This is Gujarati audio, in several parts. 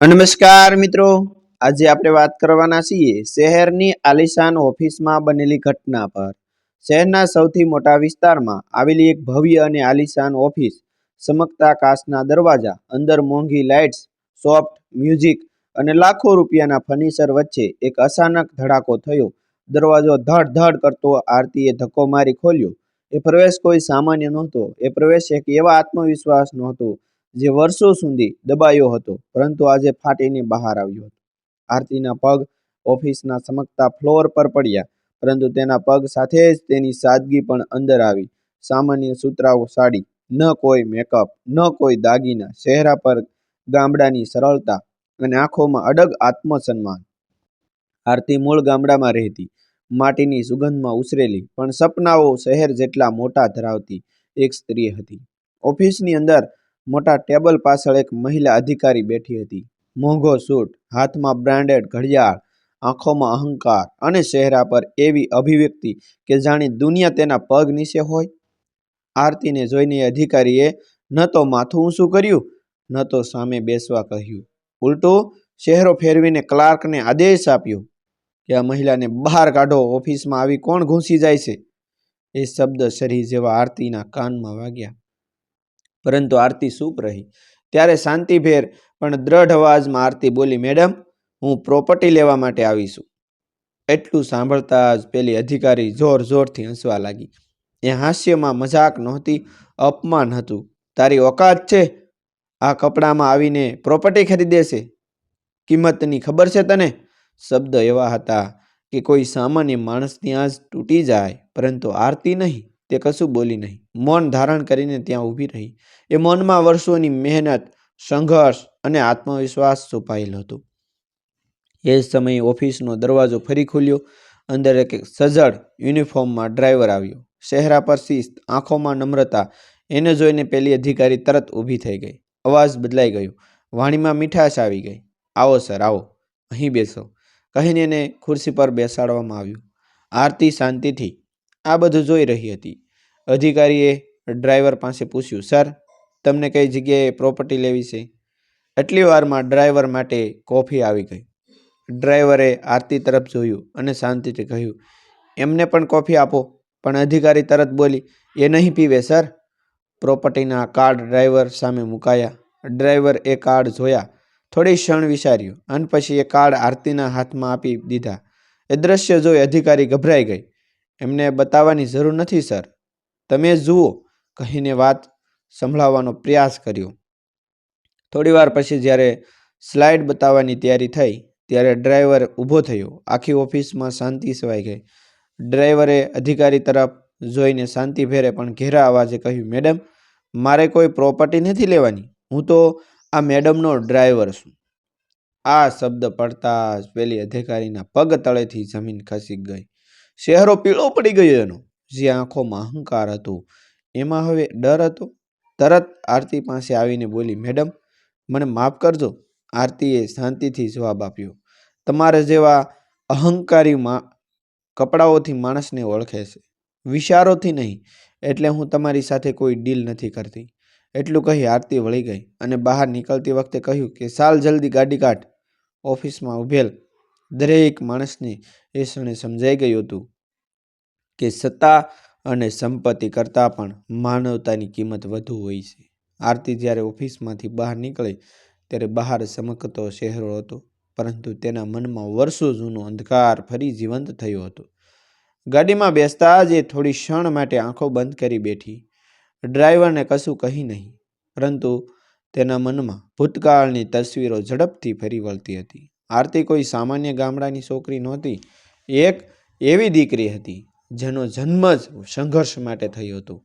નમસ્કાર મિત્રો. આજે આપણે વાત કરવાના છીએ શહેરની આલિશાન ઓફિસમાં બનેલી ઘટના પર. શહેરના સૌથી મોટા વિસ્તારમાં આવેલી એક ભવ્ય અને આલિશાન ઓફિસ ચમકતા કાચના દરવાજા, અંદર મોંઘી લાઇટ્સ, સોફ્ટ મ્યુઝિક અને લાખો રૂપિયાના ફર્નિચર વચ્ચે એક અચાનક ધડાકો થયો. દરવાજો ધડ ધડ કરતો આરતીએ ધક્કો મારી ખોલ્યો. એ પ્રવેશ કોઈ સામાન્ય નહોતો. એ પ્રવેશ એક એવા આત્મવિશ્વાસ નહોતો જે વર્ષો સુધી દબાયો હતો, પરંતુ આજે ફાટીને બહાર આવ્યો હતો. આરતીના પગ ઓફિસના સમકતા ફ્લોર પર પડ્યા, પરંતુ તેના પગ સાથે જ તેની સાદગી પણ અંદર આવી. સામાન્ય સુતરાઉ સાડી, ન કોઈ મેકઅપ ન કોઈ દાગીના, ચહેરા પર ગામડાની સરળતા અને આંખોમાં અડગ આત્મસન્માન. આરતી મૂળ ગામડામાં રહેતી, માટીની સુગંધમાં ઉછરેલી, પણ સપનાઓ શહેર જેટલા મોટા ધરાવતી એક સ્ત્રી હતી. ઓફિસની અંદર મોટા ટેબલ પાછળ એક મહિલા અધિકારી બેઠી હતી. મોંઘો સૂટ, હાથમાં બ્રાન્ડેડ ઘડિયાળ, આંખોમાં અહંકાર અને ચહેરા પર એવી અભિવ્યક્તિ કે જાણે દુનિયા તેના પગ નીચે હોય. આરતીને જોઈને અધિકારીએ, ન તો માથું ઊંચું કર્યું, ન તો સામે બેસવા કહ્યું. ઉલટું, ચહેરો ફેરવીને ક્લાર્કને આદેશ આપ્યો કે આ મહિલાને બહાર કાઢો, ઓફિસમાં આવી કોણ ઘૂસી જાય છે? એ શબ્દ શરી જેવા આરતીના કાનમાં વાગ્યા. પરંતુ આરતી સૂપ રહી. ત્યારે શાંતિભેર, પણ દ્રઢ અવાજમાં આરતી બોલી, મેડમ, હું પ્રોપર્ટી લેવા માટે આવી છું એટલું સાંભળતા જ પેલી અધિકારી જોર જોરથી હસવા લાગી. એ હાસ્યમાં મજાક નહોતી, અપમાન હતું. તારી ઓકાત છે? આ કપડામાં આવીને પ્રોપર્ટી ખરીદે છે કિંમતની ખબર છે તને? શબ્દ એવા હતા કે કોઈ સામાન્ય માણસ ત્યાં જ તૂટી જાય, પરંતુ આરતી નહીં. તે કશું બોલી નહીં. મૌન ધારણ કરીને ત્યાં ઊભી રહી. એ મૌનમાં વર્ષોની મહેનત, સંઘર્ષ અને આત્મવિશ્વાસ છુપાયેલો હતો. એ જ સમયે ઓફિસનો દરવાજો ફરી ખુલ્યો. અંદર એક સજ્જડ યુનિફોર્મમાં ડ્રાઈવર આવ્યો. ચહેરા પર શિસ્ત આંખોમાં નમ્રતા. એને જોઈને પેલી અધિકારી તરત ઊભી થઈ ગઈ. અવાજ બદલાઈ ગયો. વાણીમાં મીઠાશ આવી ગઈ. આવો સર, આવો. અહીં બેસો. કહીને એને ખુરશી પર બેસાડવામાં આવ્યું. આરતી શાંતિથી આ બધું જોઈ રહી હતી. અધિકારીએ ડ્રાઈવર પાસે પૂછ્યું, સર, તમને કઈ જગ્યાએ પ્રોપર્ટી લેવી છે? એટલી વારમાં ડ્રાઈવર માટે કોફી આવી ગઈ. ડ્રાઈવરે આરતી તરફ જોયું અને શાંતિથી કહ્યું, એમને પણ કોફી આપો. પણ અધિકારી તરત બોલી, એ નહીં પીવે, સર. પ્રોપર્ટીના કાર્ડ ડ્રાઈવર સામે મુકાયા. ડ્રાઈવર એ કાર્ડ જોયા. થોડી ક્ષણ વિચાર્યું અને પછી એ કાર્ડ આરતીના હાથમાં આપી દીધા. એ દ્રશ્ય જોઈ અધિકારી ગભરાઈ ગઈ. એમને બતાવવાની જરૂર નથી, સર. તમે જુઓ, કહીને વાત સંભળાવવાનો પ્રયાસ કર્યો. થોડીવાર પછી જ્યારે સ્લાઇડ બતાવવાની તૈયારી થઈ, ત્યારે ડ્રાઈવર ઊભો થયો. આખી ઓફિસમાં શાંતિ સવાઈ ગઈ. ડ્રાઈવરે અધિકારી તરફ જોઈને શાંતિભેરે પણ ઘેરા અવાજે કહ્યું, મેડમ, મારે કોઈ પ્રોપર્ટી નથી લેવાની. હું તો આ મેડમનો ડ્રાઈવર છું. આ શબ્દ પડતા જ પેલી અધિકારીના પગ તળેથી જમીન ખસી ગઈ. ચહેરો પીળો પડી ગયો એનો. જે આંખોમાં અહંકાર હતો. એમાં હવે ડર હતો. તરત આરતી પાસે આવીને બોલી, મેડમ, મને માફ કરજો. આરતીએ શાંતિથી જવાબ આપ્યો. તમારા જેવા અહંકારી કપડાઓથી માણસને ઓળખે છે. વિચારોથી નહીં, એટલે હું તમારી સાથે કોઈ ડીલ નથી કરતી. એટલું કહી આરતી વળી ગઈ અને બહાર નીકળતી વખતે કહ્યું કે, સાલ જલ્દી ગાડી કાઢ. ઓફિસમાં ઊભેલ દરેક માણસને એ ક્ષણે સમજાઈ ગયું હતું કે સત્તા અને સંપત્તિ કરતાં પણ માનવતાની કિંમત વધુ હોય છે. આરતી જ્યારે ઓફિસમાંથી બહાર નીકળી ત્યારે બહાર ચમકતો શહેરો હતો, પરંતુ તેના મનમાં વર્ષો જૂનો અંધકાર ફરી જીવંત થયો હતો. ગાડીમાં બેસતા જ એ થોડી ક્ષણ માટે આંખો બંધ કરી બેઠી. ડ્રાઈવરને કશું કહી નહીં, પરંતુ તેના મનમાં ભૂતકાળની તસવીરો ઝડપથી ફરી વળતી હતી. આરતી કોઈ સામાન્ય ગામડાની છોકરી નહોતી. એક એવી દીકરી હતી, જેનો જન્મ જ સંઘર્ષ માટે થયો હતો.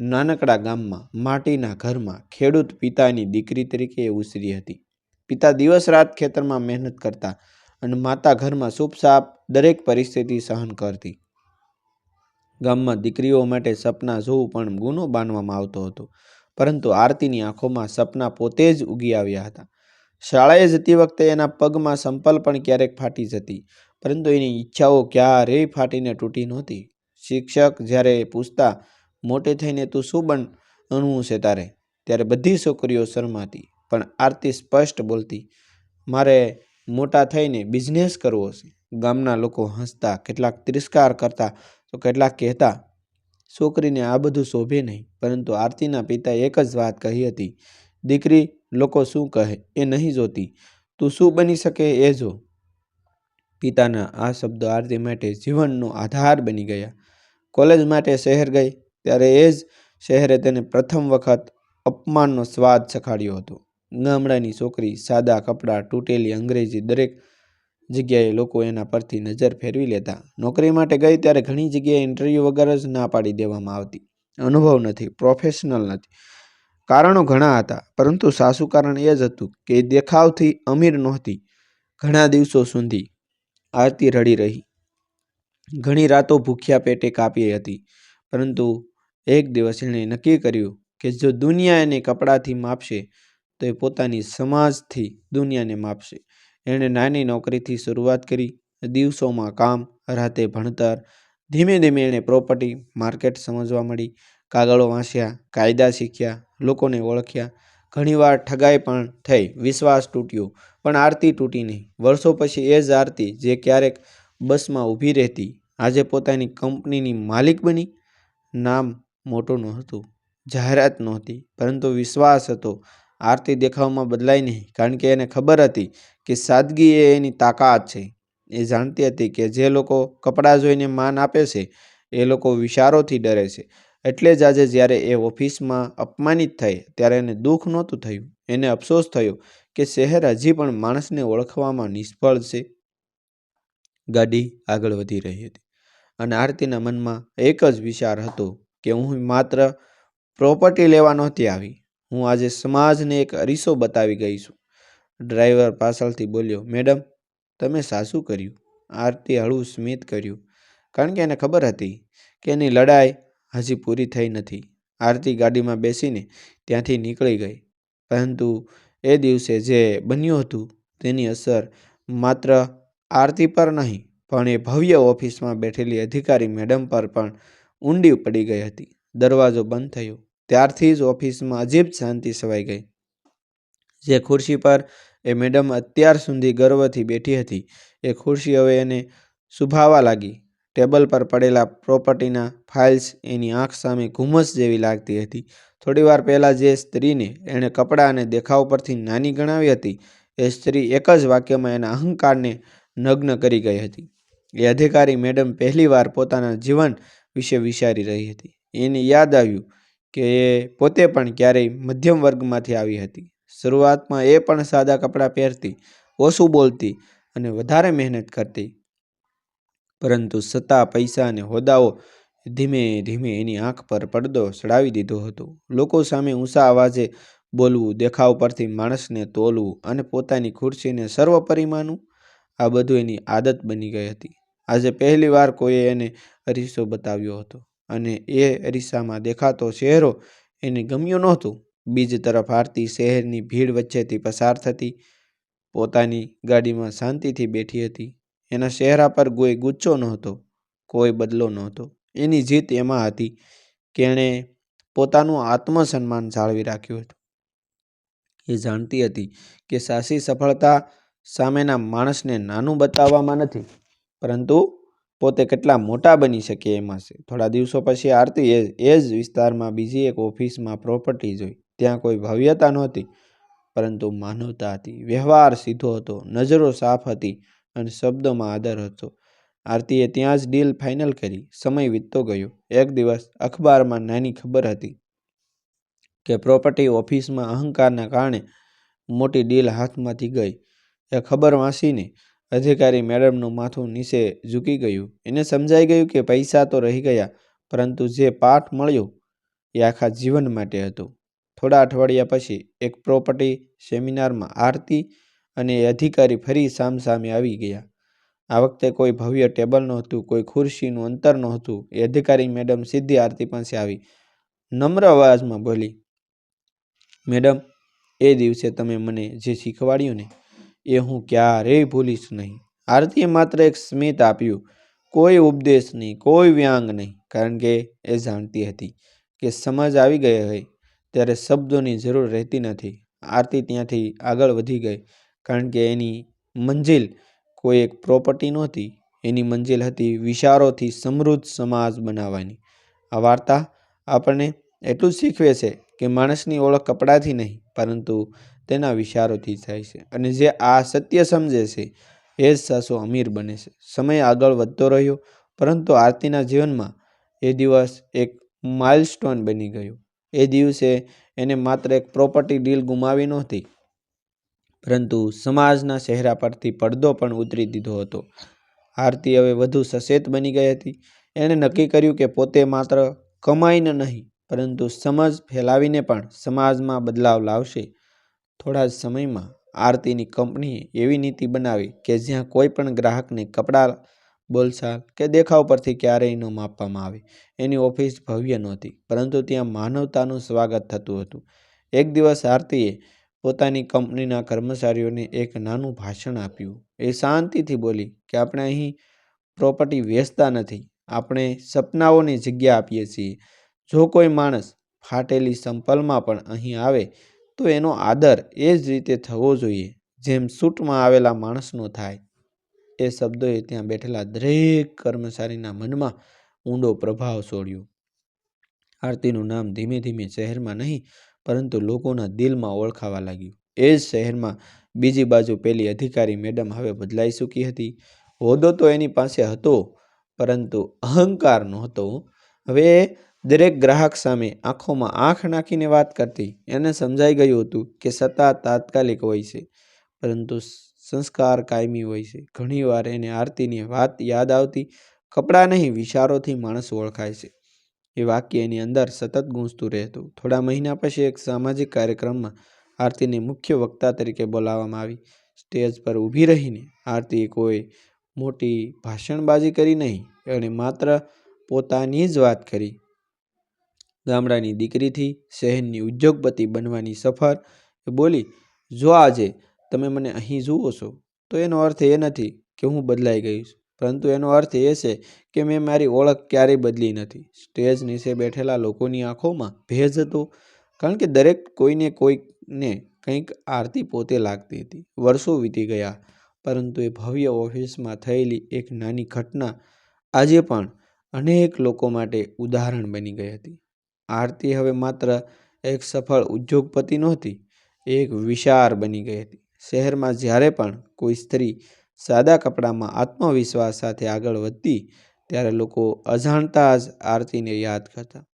નાનકડા ગામમાં, માટીના ઘરમાં ખેડૂત પિતાની દીકરી તરીકે ઉછરી હતી. પિતા દિવસ રાત ખેતરમાં મહેનત કરતા અને માતા ઘરમાં ચૂપચાપ દરેક પરિસ્થિતિ સહન કરતી. ગામમાં દીકરીઓ માટે સપના જોવું પણ ગુનો માનવામાં આવતો હતો, પરંતુ આરતીની આંખોમાં સપના પોતે જ ઉગી આવ્યા હતા. શાળાએ જતી વખતે એના પગમાં સંપલ પણ ક્યારેક ફાટી જતી, પરંતુ એની ઈચ્છાઓ ક્યારેય ફાટીને તૂટી નહોતી. શિક્ષક જ્યારે પૂછતા, મોટે થઈને તું શું બનવું છે તારે. ત્યારે બધી છોકરીઓ શરમાતી, પણ આરતી સ્પષ્ટ બોલતી, મારે મોટા થઈને બિઝનેસ કરવો છે. ગામના લોકો હસતા, કેટલાક તિરસ્કાર કરતા, તો કેટલાક કહેતા, છોકરીને આ બધું શોભે નહીં પરંતુ આરતીના પિતાએ એક જ વાત કહી હતી, દીકરી લોકો શું કહે એ નહીં જોતી. તું શું બની શકે એ જો. પિતાના આ શબ્દો આરતી માટે જીવનનો આધાર બની ગયા. કોલેજ માટે શહેર ગઈ, ત્યારે એ જ શહેરે તેને પ્રથમ વખત અપમાનનો સ્વાદ ચખાડ્યો હતો. ગામડાની છોકરી સાદા કપડાં તૂટેલી અંગ્રેજી દરેક જગ્યાએ લોકો એના પરથી નજર ફેરવી લેતા. નોકરી માટે ગઈ ત્યારે ઘણી જગ્યાએ ઇન્ટરવ્યૂ વગર જ ના પાડી દેવામાં આવતી. અનુભવ નથી પ્રોફેશનલ નથી. કારણો ઘણા હતા, પરંતુ સાસુ કારણ એ જ હતું કે દેખાવથી અમીર નહોતી. ઘણા દિવસો સુધી આરતી રડી રહી. ઘણી રાતો ભૂખ્યા પેટે કાપી હતી, પરંતુ એક દિવસ એણે નક્કી કર્યું કે જો દુનિયા એને કપડાથી માપશે, તો એ પોતાની સમાજથી દુનિયાને માપશે. એણે નાની નોકરીથી શરૂઆત કરી, દિવસોમાં કામ, રાતે ભણતર, ધીમે ધીમે એણે પ્રોપર્ટી માર્કેટ સમજવા મળી, કાગળો વાંચ્યા કાયદા શીખ્યા લોકોને ઓળખ્યા. ઘણીવાર ઠગાઈ પણ થઈ, વિશ્વાસ તૂટ્યો, પણ આરતી તૂટી નહીં. વર્ષો પછી એ જ આરતી જે ક્યારેક બસમાં ઊભી રહેતી, આજે પોતાની કંપનીની માલિક બની, નામ મોટું નહોતું, જાહેરાત નહોતી, પરંતુ વિશ્વાસ હતો. આરતી દેખાવમાં બદલાઈ નહીં, કારણ કે એને ખબર હતી કે સાદગી એ એની તાકાત છે. એ જાણતી હતી કે જે લોકો કપડાં જોઈને માન આપે છે, એ લોકો વિચારોથી ડરે છે. એટલે જ આજે જ્યારે એ ઓફિસમાં અપમાનિત થઈ, ત્યારે એને દુઃખ નહોતું થયું. એને અફસોસ થયો કે શહેર હજી પણ માણસને ઓળખવામાં નિષ્ફળ છે. ગાડી આગળ વધી રહી હતી અને આરતીના મનમાં એક જ વિચાર હતો કે હું માત્ર પ્રોપર્ટી લેવા નહોતી આવી. હું આજે સમાજને એક અરીસો બતાવી ગઈ છું. ડ્રાઈવર પાછળથી બોલ્યો, મેડમ, તમે સાસું કર્યું. આરતી હળવું સ્મિત કર્યું, કારણ કે એને ખબર હતી કે એની લડાઈ હજી પૂરી થઈ નથી. આરતી ગાડીમાં બેસીને ત્યાંથી નીકળી ગઈ. પરંતુ એ દિવસે જે બન્યું હતું તેની અસર માત્ર આરતી પર નહીં, પણ એ ભવ્ય ઓફિસમાં બેઠેલી અધિકારી મેડમ પર પણ ઊંડી પડી ગઈ હતી. દરવાજો બંધ થયો. ત્યારથી જ ઓફિસમાં અજીબ શાંતિ છવાઈ ગઈ. જે ખુરશી પર એ મેડમ અત્યાર સુધી ગર્વથી બેઠી હતી, એ ખુરશી હવે એને શુભાવા લાગી. ટેબલ પર પડેલા પ્રોપર્ટીના ફાઇલ્સ એની આંખ સામે ઘુમ્મસ જેવી લાગતી હતી. થોડીવાર પહેલાં જે સ્ત્રીને એણે કપડાં અને દેખાવ પરથી નાની ગણાવી હતી, એ સ્ત્રી એક જ વાક્યમાં એના અહંકારને નગ્ન કરી ગઈ હતી. એ અધિકારી મેડમ પહેલીવાર પોતાના જીવન વિશે વિચારી રહી હતી. એને યાદ આવ્યું કે એ પોતે પણ ક્યારેય મધ્યમ વર્ગમાંથી આવી હતી. શરૂઆતમાં એ પણ સાદા કપડાં પહેરતી, ઓછું બોલતી અને વધારે મહેનત કરતી. પરંતુ સત્તા, પૈસા અને હોદ્દાઓ ધીમે ધીમે એની આંખ પર પડદો ચડાવી દીધો હતો. લોકો સામે ઊંચા અવાજે બોલવું, દેખાવ પરથી માણસને તોલવું અને પોતાની ખુરશીને સર્વોપરી માનવું આ બધું એની આદત બની ગઈ હતી. આજે પહેલીવાર કોઈએ એને અરીસો બતાવ્યો હતો અને એ અરીસામાં દેખાતો ચહેરો એને ગમ્યો નહોતું. બીજી તરફ આરતી શહેરની ભીડ વચ્ચેથી પસાર થતી, પોતાની ગાડીમાં શાંતિથી બેઠી હતી. એના ચહેરા પર કોઈ ગુચ્છો નહોતો, કોઈ બદલો નહોતો. એની જીત એમાં હતી. કે એણે પોતાનું આત્મસન્માન જાળવી રાખ્યું હતું. એ જાણતી હતી કે સાસી સફળતા સામેના માણસને નાનું બતાવવામાં નથી, પરંતુ પોતે કેટલા મોટા બની શકે એમાં છે. થોડા દિવસો પછી આરતી એ એ જ વિસ્તારમાં બીજી એક ઓફિસમાં પ્રોપર્ટી જોઈ. ત્યાં કોઈ ભવ્યતા નહોતી, પરંતુ માનવતા હતી. વ્યવહાર સીધો હતો, નજરો સાફ હતી અને શબ્દોમાં આદર હતો. આરતીએ ત્યાં જ ડીલ ફાઇનલ કરી. સમય વીતતો ગયો. એક દિવસ અખબારમાં નાની ખબર હતી કે પ્રોપર્ટી ઓફિસમાં અહંકારના કારણે મોટી ડીલ હાથમાંથી ગઈ. એ ખબર વાંચીને અધિકારી મેડમનું માથું નીચે ઝૂકી ગયું. એને સમજાઈ ગયું કે પૈસા તો રહી ગયા, પરંતુ જે પાઠ મળ્યો એ આખા જીવન માટે હતો. થોડા અઠવાડિયા પછી એક પ્રોપર્ટી સેમિનારમાં આરતી અને એ અધિકારી ફરી સામસામે આવી ગયા. આ વખતે કોઈ ભવ્ય ટેબલ નહોતું, કોઈ ખુરશીનું અંતર નહોતું. એ અધિકારી મેડમ સીધી આરતી પાસે આવી. નમ્ર અવાજમાં બોલી, મેડમ, એ દિવસે તમે મને જે શીખવાડ્યું ને, એ હું ક્યારેય ભૂલીશ નહીં. આરતીએ માત્ર એક સ્મિત આપ્યું. કોઈ ઉપદેશ નહીં, કોઈ વ્યાંગ નહીં, કારણ કે એ જાણતી હતી કે સમજ આવી ગઈ હોય, ત્યારે શબ્દોની જરૂર રહેતી નથી. આરતી ત્યાંથી આગળ વધી ગઈ. કારણ કે એની મંજિલ કોઈ એક પ્રોપર્ટી નહોતી. એની મંજિલ હતી વિચારોથી સમૃદ્ધ સમાજ બનાવવાની. આ વાર્તા આપણને એટલું શીખવે છે કે માણસની ઓળખ કપડાથી નહીં, પરંતુ તેના વિચારોથી થાય છે. અને જે આ સત્ય સમજે છે, એ જ સાચો અમીર બને છે. સમય આગળ વધતો રહ્યો, પરંતુ આરતીના જીવનમાં એ દિવસ એક માઇલસ્ટોન બની ગયો. એ દિવસે એને માત્ર એક પ્રોપર્ટી ડીલ ગુમાવી નહોતી પરંતુ સમાજના ચહેરા પરથી પડદો પણ ઉતરી દીધો હતો. આરતી હવે વધુ સચેત બની ગઈ હતી. એણે નક્કી કર્યું કે પોતે માત્ર કમાઈને નહીં, પરંતુ સમજ ફેલાવીને પણ સમાજમાં બદલાવ લાવશે. થોડા જ સમયમાં આરતીની કંપનીએ એવી નીતિ બનાવી કે જ્યાં કોઈ પણ ગ્રાહકને કપડાં, બોલચાલ કે દેખાવ પરથી ક્યારેય ન માપવામાં આવે. એની ઓફિસ ભવ્ય નહોતી, પરંતુ ત્યાં માનવતાનું સ્વાગત થતું હતું. એક દિવસ આરતીએ પોતાની કંપનીના કર્મચારીઓને એક નાનું ભાષણ આપ્યું. એ શાંતિથી બોલી કે, આપણે અહીં પ્રોપર્ટી વેચતા નથી. આપણે સપનાઓની જગ્યા આપીએ છીએ. જો કોઈ માણસ ફાટેલી સંપલમાં પણ અહીં આવે, તો એનો આદર એ જ રીતે થવો જોઈએ, જેમ સૂટમાં આવેલા માણસનો થાય. એ શબ્દોએ ત્યાં બેઠેલા દરેક કર્મચારીના મનમાં ઊંડો પ્રભાવ છોડ્યો. આરતીનું નામ ધીમે ધીમે શહેરમાં નહીં પરંતુ લોકોના દિલમાં ઓળખાવા લાગ્યું. એ જ શહેરમાં બીજી બાજુ પેલી અધિકારી મેડમ હવે બદલાઈ ચૂકી હતી. હોદ્દો તો એની પાસે હતો, પરંતુ અહંકાર નહોતો. હવે દરેક ગ્રાહક સામે આંખોમાં આંખ નાખીને વાત કરતી. એને સમજાઈ ગયું હતું કે સત્તા તાત્કાલિક હોય છે, પરંતુ સંસ્કાર કાયમી હોય છે. ઘણીવાર એને આરતીની વાત યાદ આવતી, કપડાં નહીં, વિચારોથી માણસ ઓળખાય છે. એ વાક્ય એની અંદર સતત ગૂંજતું રહેતું. થોડા મહિના પછી એક સામાજિક કાર્યક્રમમાં આરતીને મુખ્ય વક્તા તરીકે બોલાવવામાં આવી. સ્ટેજ પર ઊભી રહીને આરતીએ કોઈ મોટી ભાષણબાજી કરી નહીં, એણે માત્ર પોતાની જ વાત કરી. ગામડાની દીકરીથી શહેરની ઉદ્યોગપતિ બનવાની સફર એ બોલી, જો આજે તમે મને અહીં જુઓ છો, તો એનો અર્થ એ નથી કે હું બદલાઈ ગઈ છું. પરંતુ એનો અર્થ એ છે કે મેં મારી ઓળખ ક્યારેય બદલી નથી. સ્ટેજ નીચે બેઠેલા લોકોની આંખોમાં ભેજ હતો, કારણ કે દરેક કોઈને કોઈને કંઈક આરતી પોતે લાગતી હતી. વર્ષો વીતી ગયા, પરંતુ એ ભવ્ય ઓફિસમાં થયેલી એક નાની ઘટના આજે પણ અનેક લોકો માટે ઉદાહરણ બની ગઈ હતી. આરતી હવે માત્ર એક સફળ ઉદ્યોગપતિ નહોતી, એક વિશાળ બની ગઈ હતી. શહેરમાં જ્યારે પણ કોઈ સ્ત્રી સાદા કપડામાં આત્મવિશ્વાસ સાથે આગળ વધતી ત્યારે લોકો અજાણતા જ આરતીને યાદ કરતા.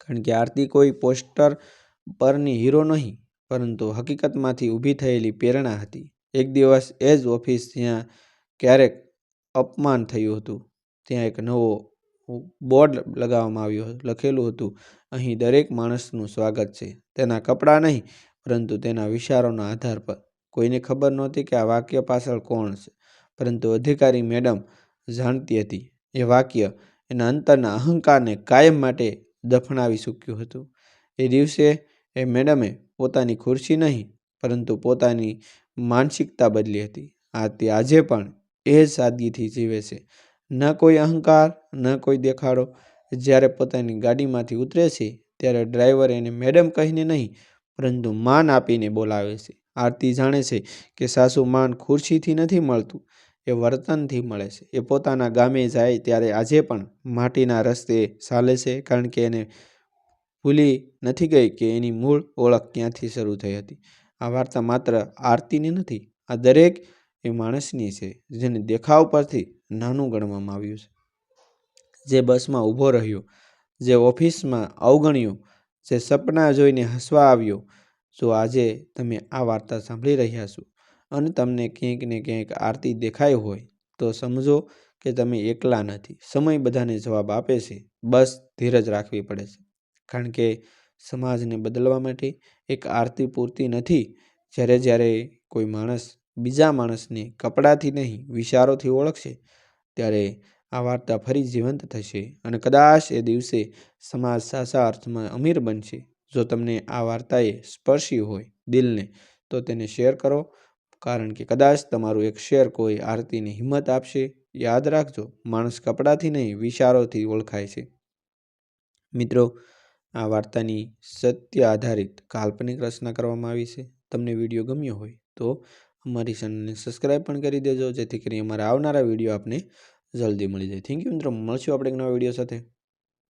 કારણ કે આરતી કોઈ પોસ્ટર પરની હીરો નહીં, પરંતુ હકીકતમાંથી ઊભી થયેલી પ્રેરણા હતી. એક દિવસ એ જ ઓફિસ જ્યાં ક્યારેક અપમાન થયું હતું, ત્યાં એક નવો બોર્ડ લગાવવામાં આવ્યો લખેલું હતું, અહીં દરેક માણસનું સ્વાગત છે. તેના કપડાં નહીં, પરંતુ તેના વિચારોના આધાર પર કોઈને ખબર નહોતી કે આ વાક્ય પાછળ કોણ છે. પરંતુ અધિકારી મેડમ જાણતી હતી, એ વાક્ય એના અંતરના અહંકારને કાયમ માટે દફનાવી ચૂક્યું હતું. એ દિવસે એ મેડમે પોતાની ખુરશી નહીં, પરંતુ પોતાની માનસિકતા બદલી હતી. આરતી આજે પણ એ જ સાદગીથી જીવે છે. ન કોઈ અહંકાર, ન કોઈ દેખાડો. જ્યારે પોતાની ગાડીમાંથી ઉતરે છે, ત્યારે ડ્રાઈવર એને મેડમ કહીને નહીં પરંતુ માન આપીને બોલાવે છે. આરતી જાણે છે કે સાસુ માન ખુરશીથી નથી મળતું, એ વર્તનથી મળે છે. એ પોતાના ગામે જાય ત્યારે આજે પણ માટીના રસ્તે ચાલે છે કારણ કે એને ભૂલી નથી ગઈ કે એની મૂળ ઓળખ ક્યાંથી શરૂ થઈ હતી. આ વાર્તા માત્ર આરતીની નથી, આ દરેક એ માણસની છે, જેને દેખાવ પરથી નાનું ગણવામાં આવ્યું છે. જે બસમાં ઊભો રહ્યો, જે ઓફિસમાં અવગણ્યો જે સપના જોઈને હસવા આવ્યો, જો આજે તમે આ વાર્તા સાંભળી રહ્યા છો અને તમને ક્યાંક ને ક્યાંક આરતી દેખાય હોય, તો સમજો કે તમે એકલા નથી. સમય બધાને જવાબ આપે છે. બસ ધીરજ રાખવી પડે છે. કારણ કે સમાજને બદલવા માટે એક આરતી પૂરતી નથી. જ્યારે જ્યારે કોઈ માણસ બીજા માણસને કપડાથી નહીં, વિચારોથી ઓળખશે, ત્યારે આ વાર્તા ફરી જીવંત થશે અને કદાચ એ દિવસે સમાજ સાચા અર્થમાં અમીર બનશે. જો તમને આ વાર્તાએ સ્પર્શી હોય દિલને, તો તેને શેર કરો, કારણ કે કદાચ તમારું એક શેર કોઈ આરતીની હિંમત આપશે. યાદ રાખજો, માણસ કપડાથી નહીં, વિચારોથી ઓળખાય છે. મિત્રો, આ વાર્તાની સત્ય આધારિત કાલ્પનિક રચના કરવામાં આવી છે. તમને વીડિયો ગમ્યો હોય તો અમારી ચેનલને સબસ્ક્રાઈબ પણ કરી દેજો, જેથી કરી અમારા આવનારા વીડિયો આપને જલ્દી મળી જાય. થેન્ક યુ મિત્રો. મળશું આપણે એક નવા વીડિયો સાથે.